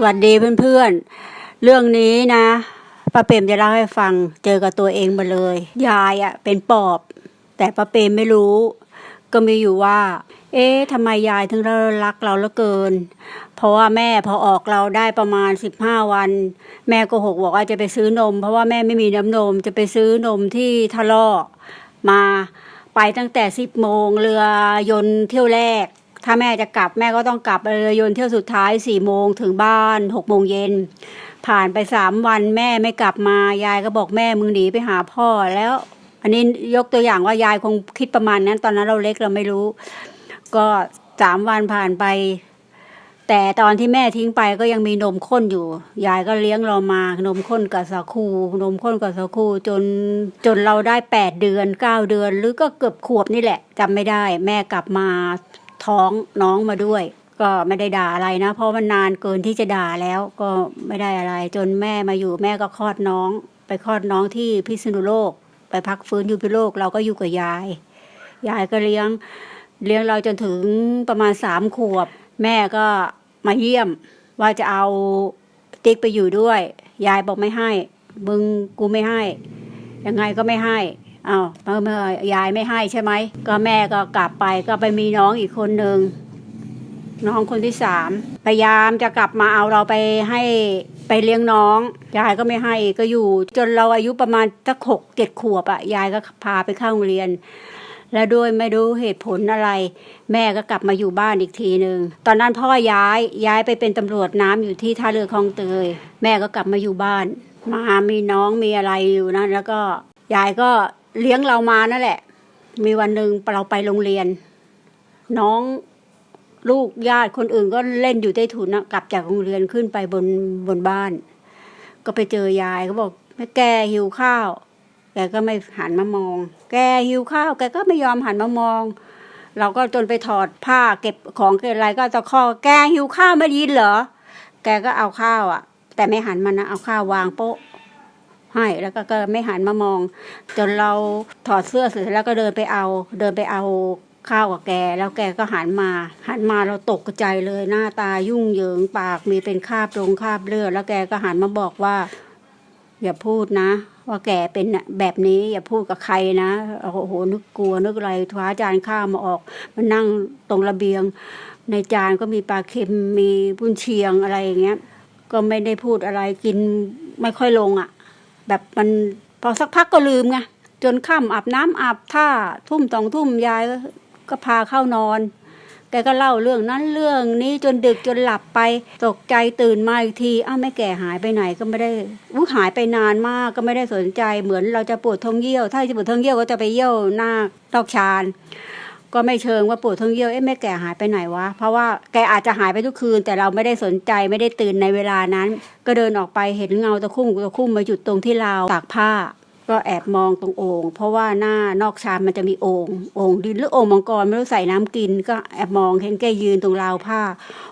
สวัสดีเพื่อนๆ เรื่องนี้นะป้าเปรมจะเล่าให้ฟัง เจอกับตัวเองมาเลย ยายอะ่ะ เป็นปอบ แต่ป้าเปรมไม่รู้ ก็มีอยู่ว่า เอ๊ะทำไมยายถึงรักเราเหลือเกิน เพราะว่าแม่พอออกเราได้ประมาณสิบห้าวัน แม่ก็หกบอกว่าจะไปซื้อนม เพราะว่าแม่ไม่มีน้ำนมจะไปซื้อนมที่ทะเลาะมาไปตั้งแต่สิบโมงเรือยนเที่ยวแรก ถ้าแม่จะกลับแม่ก็ต้องกลับเรือยนต์เที่ยวสุดท้ายสี่โมงถึงบ้านหกโมงเย็น ผ่านไปสามวันแม่ไม่กลับมายายก็บอกแม่มึงหนีไปหาพ่อแล้ว อันนี้ยกตัวอย่างว่ายายคงคิดประมาณนั้น ตอนนั้นเราเล็กเราไม่รู้ ก็สามวันผ่านไป แต่ตอนที่แม่ทิ้งไปก็ยังมีนมข้นอยู่ ยายก็เลี้ยงเรามานมข้นกับสาคู นมข้นกับสาคูจนจนเราได้แปดเดือนเก้าเดือน หรือก็เกือบขวบนี่แหละจำไม่ได้ แม่กลับมา ท้องน้องมาด้วย ก็ไม่ได้ด่าอะไรนะ เพราะมันนานเกินที่จะด่าแล้วก็ไม่ได้อะไร จนแม่มาอยู่แม่ก็คลอดน้อง ไปคลอดน้องที่พิษณุโลก ไปพักฟื้นอยู่พิโลกเราก็อยู่กับยาย ยายก็เลี้ยงเลี้ยงเราจนถึงประมาณสามขวบ แม่ก็มาเยี่ยม ว่าจะเอาติ๊กไปอยู่ด้วย ยายบอกไม่ให้ มึงกูไม่ให้ ยังไงก็ไม่ให้ อ้าวเมื่อเมื่อยายไม่ให้ใช่ไหม ก็แม่ก็กลับไปก็ไปมีน้องอีกคนหนึ่งน้องคนที่สามพยายามจะกลับมาเอาเราไปให้ไปเลี้ยงน้องยายก็ไม่ให้ก็อยู่ จนเราอายุประมาณสักหกเจ็ดขวบอะยายก็พาไปเข้าโรงเรียน และด้วยไม่รู้เหตุผลอะไร แม่ก็กลับมาอยู่บ้านอีกทีหนึ่งตอนนั้นพ่อย้ายย้ายไปเป็นตำรวจน้ำอยู่ที่ท่าเรือคลองเตย แม่ก็กลับมาอยู่บ้าน มามีน้องมีอะไรอยู่นะแล้วก็ยายก็ เลี้ยงเรามานั่นแหละ มีวันหนึ่งเราไปโรงเรียน น้องลูกญาติคนอื่นก็เล่นอยู่ใต้ถุนนะกลับจากโรงเรียนขึ้นไปบนบนบ้าน ก็ไปเจอยายก็บอกแม่แกหิวข้าวแกก็ไม่หันมามอง แกหิวข้าวแกก็ไม่ยอมหันมามอง เราก็จนไปถอดผ้าเก็บของเก็บอะไรก็ตะคอกแกหิวข้าวไม่ยินเหรอแกก็เอาข้าวอะ แต่ไม่หันมานะเอาข้าววางโป๊ะ ให้แล้วก็ก็ไม่หันมามอง จนเราถอดเสื้อเสร็จแล้วก็เดินไปเอา เดินไปเอาข้าวกับแก แล้วแกก็หันมา หันมาเราตกใจเลยหน้าตายุ่งเหยิงปากมีเป็นคราบลงคราบเลือดแล้วแกก็หันมาบอกว่า อย่าพูดนะ ว่าแกเป็นแบบนี้อย่าพูดกับใครนะโอ้โหนึกกลัวนึกอะไรคว้าจานข้าวมาออกมานั่งตรงระเบียง ในจานก็มีปลาเค็มมีบุญเชียงอะไรอย่างเงี้ย ก็ไม่ได้พูดอะไรกินไม่ค่อยลงอะ แบบมันพอสักพักก็ลืมไงจนค่ำอาบน้ำอาบท่าทุ่มสองทุ่มยายก็พาเข้านอน แกก็เล่าเรื่องนั้นเรื่องนี้จนดึกจนหลับไป ตกใจตื่นมาอีกทีอ้าวแม่แก่หายไปไหนก็ไม่ได้อู้หายไปนานมากก็ไม่ได้สนใจ เหมือนเราจะปวดท้องเยี่ยว ถ้าจะปวดท้องเยี่ยวก็จะไปเยี่ยวหน้าตอกชาน ก็ไม่เชิงว่าปวดท้องเยี่ยวเอ๊ะแม่แก่หายไปไหนวะ เพราะว่าแกอาจจะหายไปทุกคืน แต่เราไม่ได้สนใจไม่ได้ตื่นในเวลานั้น ก็เดินออกไปเห็นเงาตะคุ่มตะคุ่มมาหยุดตรงที่ราวตากผ้า ก็แอบมองตรงโอ่งเพราะว่าหน้านอกชามมันจะมีโอ่งโอ่งดินหรือโอ่งมังกรไม่รู้ใส่น้ำกิน ก็แอบมองเห็นแกยืนตรงราวผ้า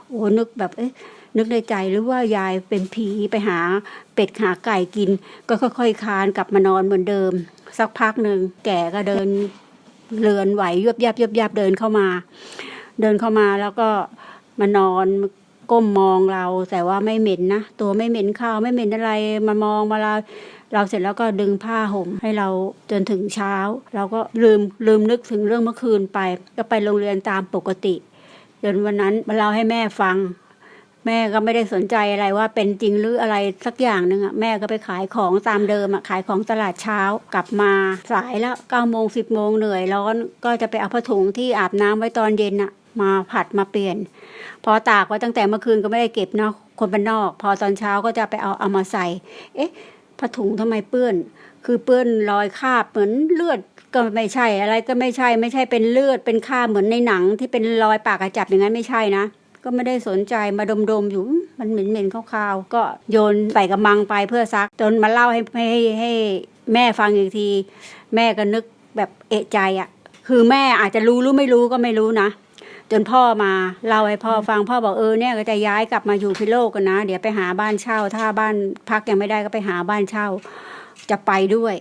โอ้นึกแบบเอ๊ะนึกในใจหรือว่ายายเป็นผีไปหาเป็ดหาไก่กิน ก็ค่อยๆคานกลับมานอนเหมือนเดิม สักพักหนึ่งแก่ก็เดิน เรือนไหวยับยับยับยับเดินเข้ามา เดินเข้ามาแล้วก็มานอนก้มมองเรา แต่ว่าไม่เหม็นนะตัวไม่เหม็นข้าวไม่เหม็นอะไรมามองมาเราเราเสร็จแล้วก็ดึงผ้าห่มให้เราจนถึงเช้า เราก็ลืมลืมนึกถึงเรื่องเมื่อคืนไป ก็ไปโรงเรียนตามปกติจนวันนั้นมาเล่าให้แม่ฟัง แม่ก็ไม่ได้สนใจอะไรว่าเป็นจริงหรืออะไรสักอย่างหนึ่งอะแม่ก็ไปขายของตามเดิมอะขายของตลาดเช้ากลับมาสายแล้วเก้าโมงสิบโมงเหนื่อยร้อนก็จะไปเอาผ้าถุงที่อาบน้ำไว้ตอนเย็นอะมาผัดมาเปลี่ยน พอตากไว้ตั้งแต่เมื่อคืนก็ไม่ได้เก็บเนาะคนบ้านนอก พอตอนเช้าก็จะไปเอาเอามาใส่ เอ๊ะผ้าถุงทำไมเปื้อน คือเปื้อนรอยคราบเหมือนเลือดก็ไม่ใช่อะไรก็ไม่ใช่ ไม่ใช่เป็นเลือดเป็นคราบเหมือนในหนังที่เป็นรอยปากกระจับอย่างนั้นไม่ใช่นะ ก็ไม่ได้สนใจมาดมๆอยู่มมันเหม็นๆคาวๆก็โยนใส่กระมังไปเพื่อซักจนมาเล่าให้ให้ให้แม่ฟังอีกที แม่ก็นึกแบบเอะใจอะ่ะ คือแม่อาจจะรู้หรือไม่รู้ก็ไม่รู้นะจนพ่อมาเล่าให้พ่อฟังพ่อบอกเออเนี่ยก็จะย้ายกลับมาอยู่พิโลกกันนะ เดี๋ยวไปหาบ้านเช่า ถ้าบ้านพักยังไม่ได้ก็ไปหาบ้านเช่า จะไปด้วย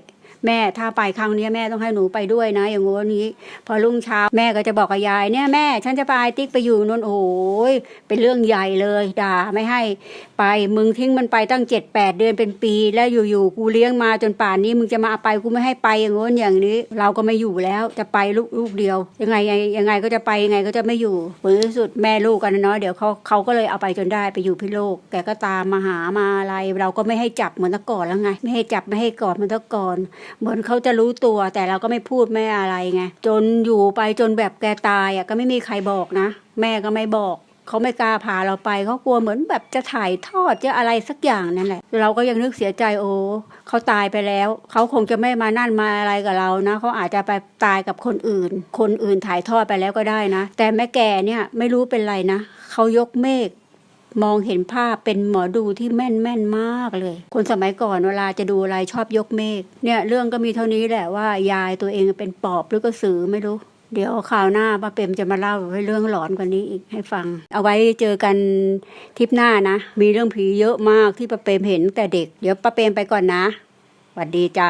แม่ถ้าไปครั้งนี้แม่ต้องให้หนูไปด้วยนะ อย่างงู้นนี้ พอรุ่งเช้าแม่ก็จะบอกกับยายเนี่ยแม่ ฉันจะไปติ๊กไปอยู่นนโอ้ยเป็นเรื่องใหญ่เลยด่าไม่ให้ไปมึงทิ้งมันไปตั้งเจ็ดแปดเดือนเป็นปี แล้วอยู่ๆกูเลี้ยงมาจนป่านนี้มึงจะมาเอาไปกูไม่ให้ไปอย่างงู้นอย่างนี้ เราก็ไม่อยู่แล้วจะไปลูกลูกเดียว ยังไงยังไงก็จะไปยังไงก็จะไม่อยู่ผลที่สุดแม่ลูกกันนะเนาะเดี๋ยวเขาเขาก็เลยเอาไปจนได้ไปอยู่พิโลกแกก็ตามมาหามาอะไร เราก็ไม่ให้จับเหมือนตะก่อนแล้วไง ไม่ให้จับไม่ให้กอดเหมือนตะก่อนเหมือนเขาจะรู้ตัวแต่เราก็ไม่พูดไม่อะไรไงจนอยู่ไปจนแบบแกตายอะก็ไม่มีใครบอกนะ แม่ก็ไม่บอกเขาไม่กล้าพาเราไปเขากลัวเหมือนแบบจะถ่ายทอดจะอะไรสักอย่างนั่นแหละ เราก็ยังนึกเสียใจโอ้เขาตายไปแล้วเขาคงจะไม่มานั่นมาอะไรกับเรานะเขาอาจจะไปตายกับคนอื่น คนอื่นถ่ายทอดไปแล้วก็ได้นะ แต่แม่แก่เนี่ยไม่รู้เป็นไรนะเขายกเมฆ มองเห็นภาพเป็นหมอดูที่แม่นแม่นมากเลย คนสมัยก่อนเวลาจะดูอะไรชอบยกเมฆเนี่ยเรื่องก็มีเท่านี้แหละว่ายายตัวเองเป็นปอบหรือก็สือไม่รู้เดี๋ยวคราวหน้าป้าเปรมจะมาเล่าให้เรื่องหลอนกว่านี้อีกให้ฟัง เอาไว้เจอกันทริปหน้านะ มีเรื่องผีเยอะมากที่ป้าเปรมเห็นตั้งแต่เด็ก เดี๋ยวป้าเปรมไปก่อนนะสวัสดีจ้า